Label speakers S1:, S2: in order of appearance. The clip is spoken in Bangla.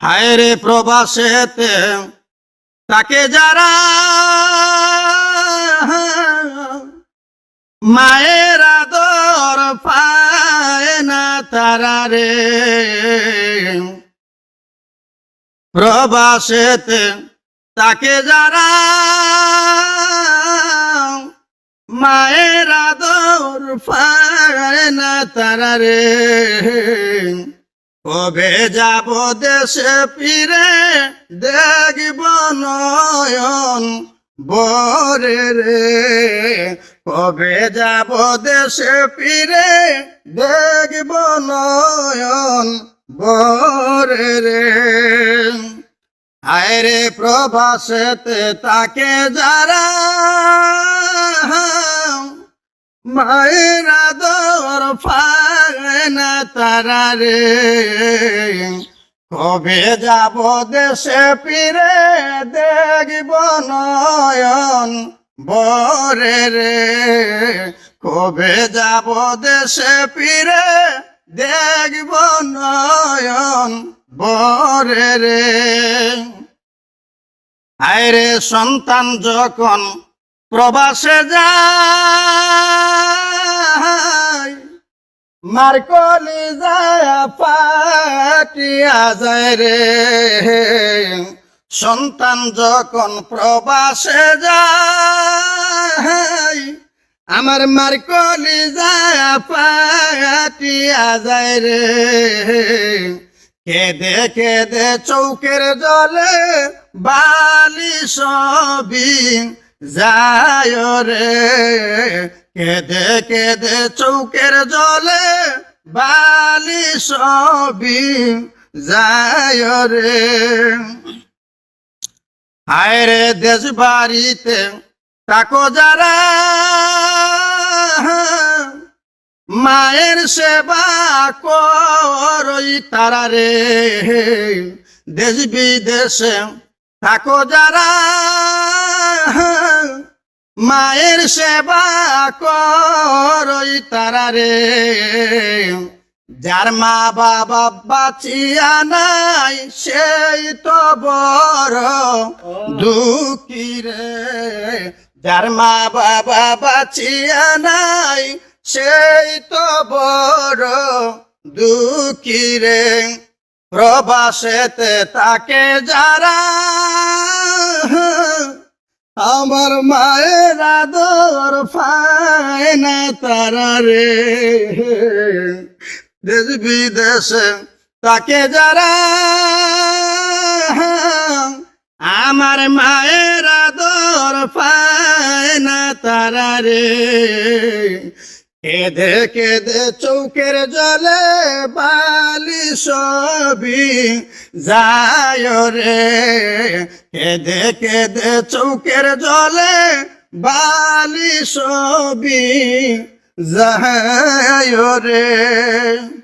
S1: হায় রে প্রবাসেতে তাকে যারা মায়ের আদর পায় না তারা রে। প্রবাসেতে তাকে যারা মায়ের আদর পায় না তারা রে। কবে যাব দেশে ফিরে? দেখব নয়ন বরে রে। কবে যাব দেশে ফিরে? দেখব নয়ন বরে রে। হায় রে প্রবাসেতে তাকে যারা মায়ের পায় না তারা রে। কবে যাব দেশে ফিরে দেখব নয়ন বরে রে। কবে যাব দেশে ফিরে দেখব নয়ন বরে রে। আয়রে সন্তান, যখন প্রবাসে যায় মার কলি যায় পাটিয়া যায় রে। সন্তান যখন প্রবাসে যায়, আমার মার কলি যায় পাটিয়া যায় রে। কেদে কেদে চৌকের জলে বালি সবি যায় রে। কেদে কেদে চৌকের জলে বালি সবি যায় রে। হায় রে দেশ বাড়িতে তাকো যারা, মায়ের সেবা করই তারা রে। দেশ বিদেশে থাকো যারা মায়ের সেবা করই তারা রে। যার মা বাবা বাঁচিয়া নাই, সেই তো বড় দুঃখী রে। যার মা বাবা বাঁচিয়া নাই, সেই তো বড় দুঃখী রে। প্রবাসেতে তাকে যারা আমার মায়ের আদর পায় না তারা রে। দেশ বিদেশে তাকে যারা আমার মায়ের আদর পায় না তারা রে। কেঁদে কেঁদে চৌকের জলে বালি সবি যায় রে। কেঁদে কেঁদে চৌকের জলে বালি সবি যায় রে।